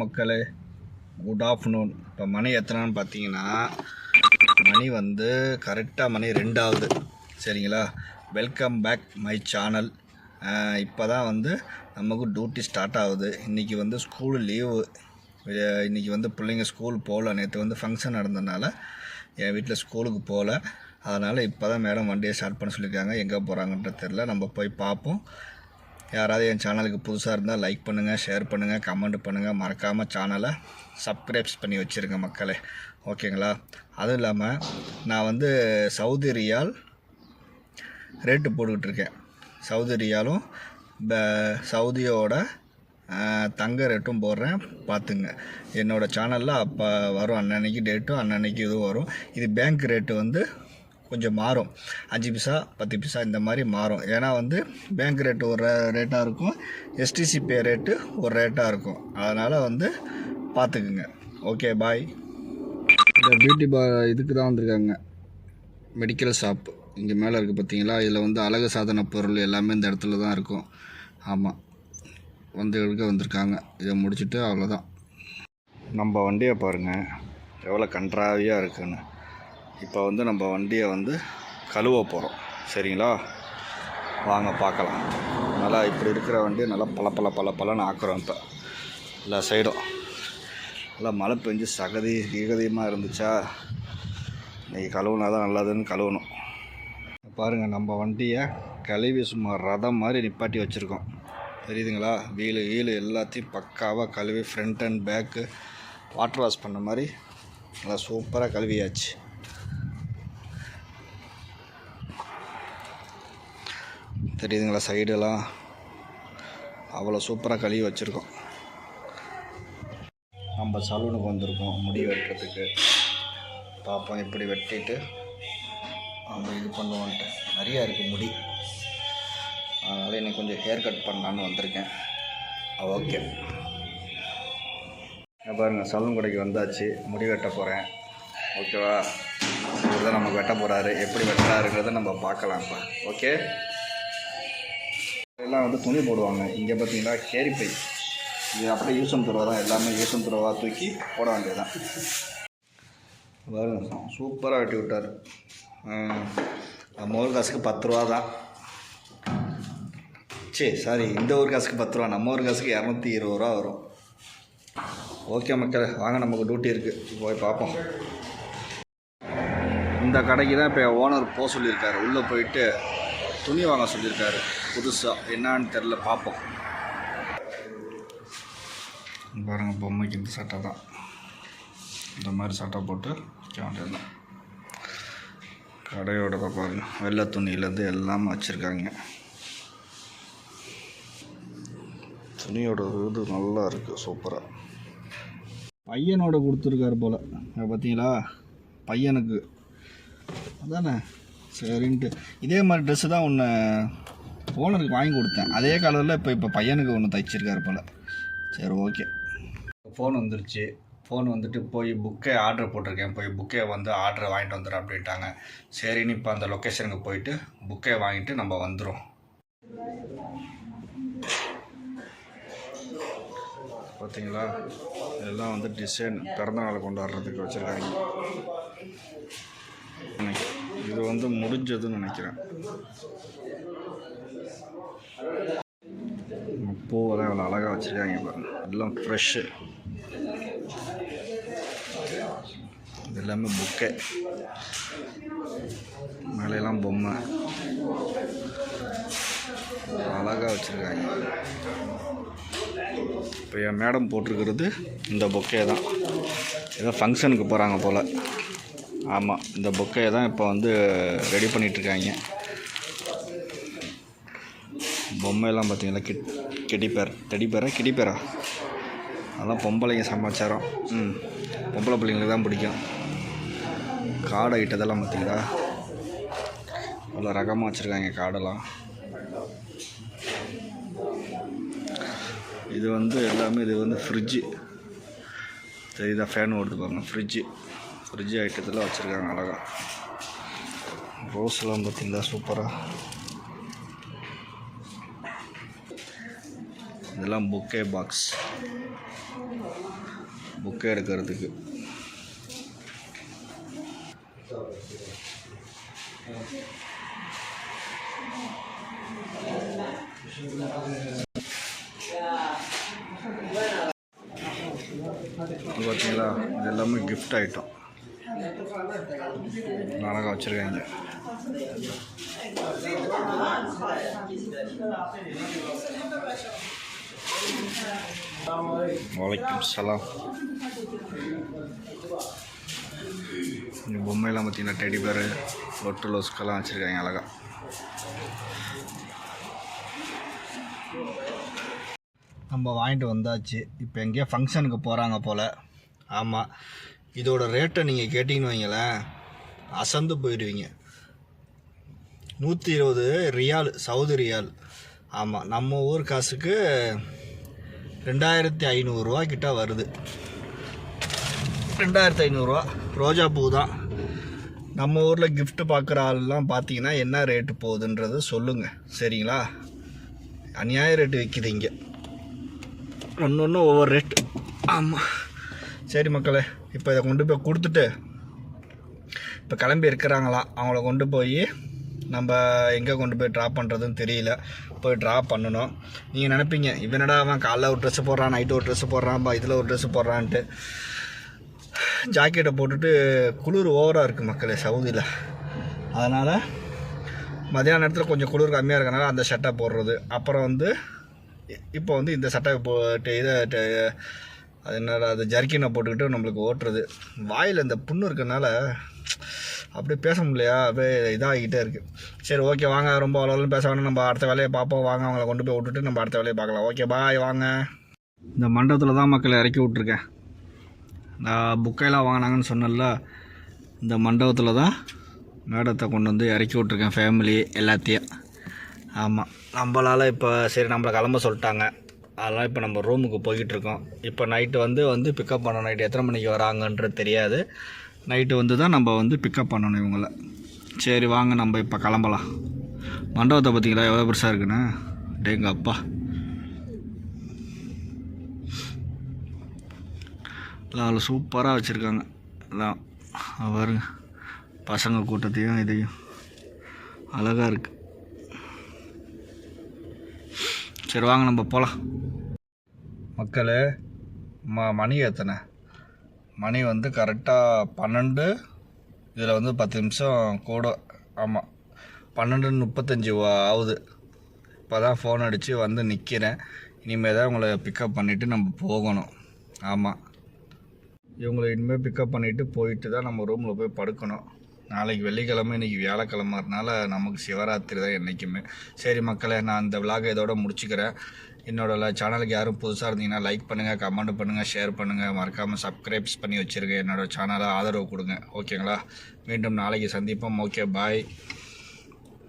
மக்களே? Good afternoon இப்போ மணி எத்தனைன்னு பார்த்தீங்கன்னா மணி வந்து கரெக்டாக மணி ரெண்டாவது. சரிங்களா? வெல்கம் பேக் மை சேனல் இப்போ தான் வந்து நமக்கு டியூட்டி ஸ்டார்ட் ஆகுது. இன்றைக்கி வந்து ஸ்கூல் லீவு இன்றைக்கி வந்து பிள்ளைங்க ஸ்கூல் போகல. நேற்று வந்து ஃபங்க்ஷன் நடந்ததுனால என் வீட்டில் ஸ்கூலுக்கு போகல. அதனால் இப்போ தான் மேடம் வண்டியை ஸ்டார்ட் பண்ண சொல்லியிருக்காங்க எங்கே போகிறாங்கன்ற தெரில நம்ம போய் பார்ப்போம் யாராவது என் சேனலுக்கு புதுசாக இருந்தால் லைக் பண்ணுங்கள் ஷேர் பண்ணுங்கள் கமெண்ட் பண்ணுங்கள் மறக்காமல் சேனலை சப்ஸ்கிரைப்ஸ் பண்ணி வச்சுருங்க மக்களே. ஓகேங்களா அதுவும் இல்லாமல் நான் வந்து சவுதி ரியால் ரேட்டு போட்டுக்கிட்டு இருக்கேன். சவுதி ரியாலும் ப- சவுதியோட தங்க ரேட்டும் போடுறேன். பார்த்துங்க. என்னோடய சேனலில் அப்போ வரும். அன்னன்னைக்கு டேட்டும் அன்னன்னைக்கு இதுவும் வரும். இது பேங்க் ரேட்டு வந்து கொஞ்சம் மாறும். அஞ்சு பைசா பத்து பைசா இந்த மாதிரி மாறும். ஏன்னா வந்து பேங்க் ரேட்டு ஒரு ரேட்டாக இருக்கும். எஸ்டிசி பே ரேட்டு ஒரு ரேட்டாக இருக்கும். அதனால் வந்து பார்த்துக்குங்க ஓகே பாய் இந்த பியூட்டி பா இதுக்கு தான் வந்திருக்காங்க. மெடிக்கல் ஷாப் இங்கே மேலே இருக்குது பார்த்தீங்களா இதில் வந்து அழகு சாதன பொருள் எல்லாமே இந்த இடத்துல தான் இருக்கும். ஆமாம் வந்தவர்களுக்கு வந்திருக்காங்க. இதை முடிச்சுட்டு அவ்வளோதான் நம்ம வண்டியை பாருங்கள் எவ்வளோ கன்றாவியாக இருக்குன்னு. இப்போ வந்து நம்ம வண்டியை வந்து கழுவ போகிறோம் சரிங்களா? வாங்க பார்க்கலாம். நல்லா இப்படி இருக்கிற வண்டியை நல்லா பல பல பல பலன்னு ஆக்குறோம் இப்போ. எல்லா சைடும். நல்லா மழை பெஞ்சு சகதி கிகதியமாக இருந்துச்சா? இன்றைக்கி கழுவுனா தான் நல்லதுன்னு கழுவணும். பாருங்கள் நம்ம வண்டியை கழுவி சும்மா ரதம் மாதிரி நிப்பாட்டி வச்சுருக்கோம். தெரியுதுங்களா? வீலு வீலு எல்லாத்தையும் பக்காவாக கழுவி front and back water wash பண்ண மாதிரி நல்லா சூப்பராக கழுவியாச்சு. தெரியுதுங்களா சைடெல்லாம்? அவ்வளோ சூப்பராக கழுவி வச்சுருக்கோம். நம்ம சலூனுக்கு வந்திருக்கோம் முடி வெட்டுறதுக்கு. பார்ப்போம் எப்படி வெட்டிட்டு நம்ம இது பண்ணுவோன்ட்டு. நிறையா இருக்குது முடி. அதனால் இன்னைக்கு கொஞ்சம் ஹேர் கட் பண்ணலான்னு வந்திருக்கேன். ஓகே. என்ன பாருங்கள் சலூன் கடைக்கு வந்தாச்சு. முடி வெட்ட போகிறேன் ஓகேவா? இதுதான் தான் நமக்கு வெட்ட போகிறாரு எப்படி வெட்டுறாருங்கிறத நம்ம பார்க்கலாம் இப்போ ஓகே? எல்லாம் வந்து துணி போடுவாங்க. இங்கே பார்த்தீங்கன்னா கேரிப்பை இது அப்படியே யூசன் துறவை தான். எல்லாமே யூசன் துறவாக தூக்கி போட வேண்டியதுதான். பாருங்க சூப்பராக வெட்டி விட்டார். மோர் நம்ம காசுக்கு பத்து ரூபா தான். சரி சாரி இந்த ஊர் காசுக்கு பத்து ரூபா நம்ம ஊர் காசுக்கு இரநூத்தி இருபது ரூபா வரும். ஓகே மக்கள் வாங்க நமக்கு டியூட்டி இருக்குது போய் பார்ப்போம் இந்த கடைக்கு தான் இப்போ ஓனர் போக சொல்லியிருக்காரு. உள்ளே போயிட்டு துணி வாங்க சொல்லியிருக்காரு. புதுசாக என்னான்னு தெரில பார்ப்போம். பாருங்கள் பொம்மைக்கு இந்த சட்டை தான். இந்த மாதிரி சட்டை போட்டு வைக்க வேண்டியதுதான் கடையோட தான் வெள்ளை துணியிலேருந்து எல்லாமே வச்சுருக்காங்க. துணியோட இது நல்லா இருக்குது சூப்பராக பையனோட கொடுத்துருக்காரு போல். பார்த்தீங்களா பையனுக்கு. அதானே? சரின்ட்டு. இதே மாதிரி ட்ரெஸ்ஸு தான் ஒன்று ஓனருக்கு வாங்கி கொடுத்தேன். அதே கலரில் இப்போ இப்போ பையனுக்கு ஒன்று தைச்சிருக்காரு போல். சரி ஓகே ஃபோன் வந்துருச்சு. ஃபோன் வந்துட்டு போய் புக்கே ஆர்டர் போட்டிருக்கேன். போய் புக்கே வந்து ஆர்டர் வாங்கிட்டு வந்துடும் அப்படின்ட்டாங்க. சரின்னு இப்போ அந்த லொக்கேஷனுக்கு போயிட்டு புக்கே வாங்கிட்டு நம்ம வந்துடும் பார்த்தீங்களா இதெல்லாம் வந்து டிசைன் பிறந்தநாள் கொண்டாடுறதுக்கு வச்சுருக்காங்க. இது வந்து முடிஞ்சதுன்னு நினைக்கிறேன். பூவெல்லாம் இவ்வளோ அழகாக வச்சுருக்காங்க பாருங்க. எல்லாம் ஃப்ரெஷ்ஷு இது எல்லாமே புக்கே மேலையெல்லாம் பொம்மை. அழகாக வச்சுருக்காங்க. இப்போ என் மேடம் போட்டிருக்கிறது இந்த பொக்கே தான். ஏதோ ஃபங்க்ஷனுக்கு போகிறாங்க போல். ஆமாம் இந்த பொக்கையை தான் இப்போ வந்து ரெடி பண்ணிகிட்ருக்காங்க பொம்மையெல்லாம் பார்த்தீங்களா? கிட் கெடிப்பேர் டெடிப்பேரா கிடிப்பேரா அதெல்லாம் பொம்பளைங்க சமாச்சாரம். ம். பொம்பளை பிள்ளைங்களுக்கு தான் பிடிக்கும். காடை கிட்டதெல்லாம் பார்த்தீங்களா? அவ்வளோ ரகமாக வச்சுருக்காங்க காடெல்லாம். இது வந்து எல்லாமே இது வந்து ஃப்ரிட்ஜு தெரியுதா? ஃபேன் ஓடுது பாருங்க ஃப்ரிட்ஜு ஃப்ரிட்ஜு ஐட்டத்தில் வச்சுருக்காங்க அழகாக ரோஸ்லாம் பார்த்திங்களா? சூப்பராக இதெல்லாம் புக்கே பாக்ஸ் புக்கே எடுக்கிறதுக்கு. பார்த்தீங்களா இது எல்லாமே கிஃப்ட் ஐட்டம் அழகாக வச்சுருக்காங்க வலைக்கும் சலாம். இந்த பொம்மையெல்லாம் பார்த்தீங்கன்னா டெடி பேர் லொட்டு லோஸ்க்கெல்லாம் வச்சுருக்காங்க அழகா. நம்ம வாங்கிட்டு வந்தாச்சு. இப்போ எங்கேயோ ஃபங்க்ஷனுக்கு போகிறாங்க போல். ஆமாம் இதோட ரேட்டை நீங்கள் கேட்டிங்கன்னு வைங்களேன் அசந்து போயிடுவீங்க. நூற்றி இருபது ரியால் சவுதி ரியால். ஆமாம் நம்ம ஊர் காசுக்கு ரெண்டாயிரத்தி ஐநூறுரூவா கிட்ட வருது. ரெண்டாயிரத்தி ஐநூறுரூவா ரோஜா பூ தான். நம்ம ஊரில் கிஃப்ட்டு பார்க்குற ஆள்லாம் பார்த்தீங்கன்னா என்ன ரேட்டு போகுதுன்றது சொல்லுங்கள் சரிங்களா? அநியாய ரேட்டு விற்கிது இங்கே. ஒன்று ஒன்று ஒவ்வொரு ரேட்டு ஆமாம் சரி மக்களே இப்போ இதை கொண்டு போய் கொடுத்துட்டு இப்போ கிளம்பி இருக்கிறாங்களாம் அவங்கள கொண்டு போய் நம்ம எங்கே கொண்டு போய் ட்ராப் பண்ணுறதுன்னு தெரியல. போய் ட்ராப் பண்ணணும். நீங்கள் நினைப்பீங்க இவன் என்னடா அவன் காலைல ஒரு ட்ரெஸ்ஸு போடுறான் நைட்டு ஒரு ட்ரெஸ்ஸு போடுறான் இதில் ஒரு ட்ரெஸ்ஸு போடுறான்ட்டு. ஜாக்கெட்டை போட்டுட்டு குளிர் ஓவராக இருக்குது மக்களே சவுதியில் அதனால் மதியான நேரத்தில் கொஞ்சம் குளிர் கம்மியாக இருக்கனால அந்த ஷர்ட்டை போடுறது. அப்புறம் வந்து இப்போ வந்து இந்த சட்டை போட்டு இதை ட- அது என்னடா அது ஜர்க்கினை போட்டுக்கிட்டு நம்மளுக்கு ஓட்டுறது. வாயில் இந்த புண்ணு இருக்கனால அப்படியே பேச முடியலையா? அப்படியே இதாகிக்கிட்டே இருக்குது சரி ஓகே வாங்க. ரொம்ப அவ்வளோலாம் பேச வேணும். நம்ம அடுத்த வேலையை பார்ப்போம். வாங்க அவங்கள கொண்டு போய் விட்டுட்டு நம்ம அடுத்த வேலையை பார்க்கலாம். ஓகே பாய் வாங்க. இந்த மண்டபத்தில் தான் மக்களை இறக்கி விட்ருக்கேன் நான் புக்கையெல்லாம் வாங்கினாங்கன்னு சொன்னேன்ல இந்த மண்டபத்தில் தான் மேடத்தை கொண்டு வந்து இறக்கி விட்ருக்கேன் ஃபேமிலி எல்லாத்தையும். ஆமாம் நம்மளால் இப்போ சரி நம்மளை கிளம்ப சொல்லிட்டாங்க. அதனால் இப்போ நம்ம ரூமுக்கு போய்கிட்டு இருக்கோம் இப்போ நைட்டு வந்து வந்து பிக்கப் பண்ணணும் நைட்டு எத்தனை மணிக்கு வராங்கன்றது தெரியாது. நைட்டு வந்து தான் நம்ம வந்து பிக்கப் பண்ணணும் இவங்கள. சரி வாங்க நம்ம இப்போ கிளம்பலாம். மண்டபத்தை பார்த்தீங்களா? எவ்வளோ பெருசாக இருக்குன்னு? டேங்க அப்பா. அதில் சூப்பராக வச்சுருக்காங்க. அதான் பாருங்க. பசங்க கூட்டத்தையும் இதையும். அழகாக இருக்குது சரி வாங்க நம்ம போகலாம் மக்களே ம மணி எத்தனை? மணி வந்து கரெக்டாக பன்னெண்டு இதில் வந்து பத்து நிமிஷம் கூட ஆமாம் பன்னெண்டு முப்பத்தஞ்சு ஆகுது. இப்போ தான் ஃபோன் அடித்து வந்து நிற்கிறேன் இனிமேல் தான் உங்களை பிக்கப் பண்ணிவிட்டு நம்ம போகணும். ஆமாம் இவங்களை இனிமேல் பிக்கப் பண்ணிவிட்டு போயிட்டு தான் நம்ம ரூமில் போய் படுக்கணும். நாளைக்கு வெள்ளிக்கிழமை இன்றைக்கி வியாழக்கிழமைனால நமக்கு சிவராத்திரி தான் என்றைக்குமே சரி மக்களே நான் இந்த விலாகை இதோட முடிச்சுக்கிறேன். என்னோட சேனலுக்கு யாரும் புதுசாக இருந்தீங்கன்னா லைக் பண்ணுங்கள் கமெண்ட் பண்ணுங்கள் ஷேர் பண்ணுங்கள் மறக்காமல் சப்ஸ்கிரைப்ஸ் பண்ணி வச்சுருங்க. என்னோட சேனலை ஆதரவு கொடுங்க. ஓகேங்களா மீண்டும் நாளைக்கு சந்திப்போம். Okay bye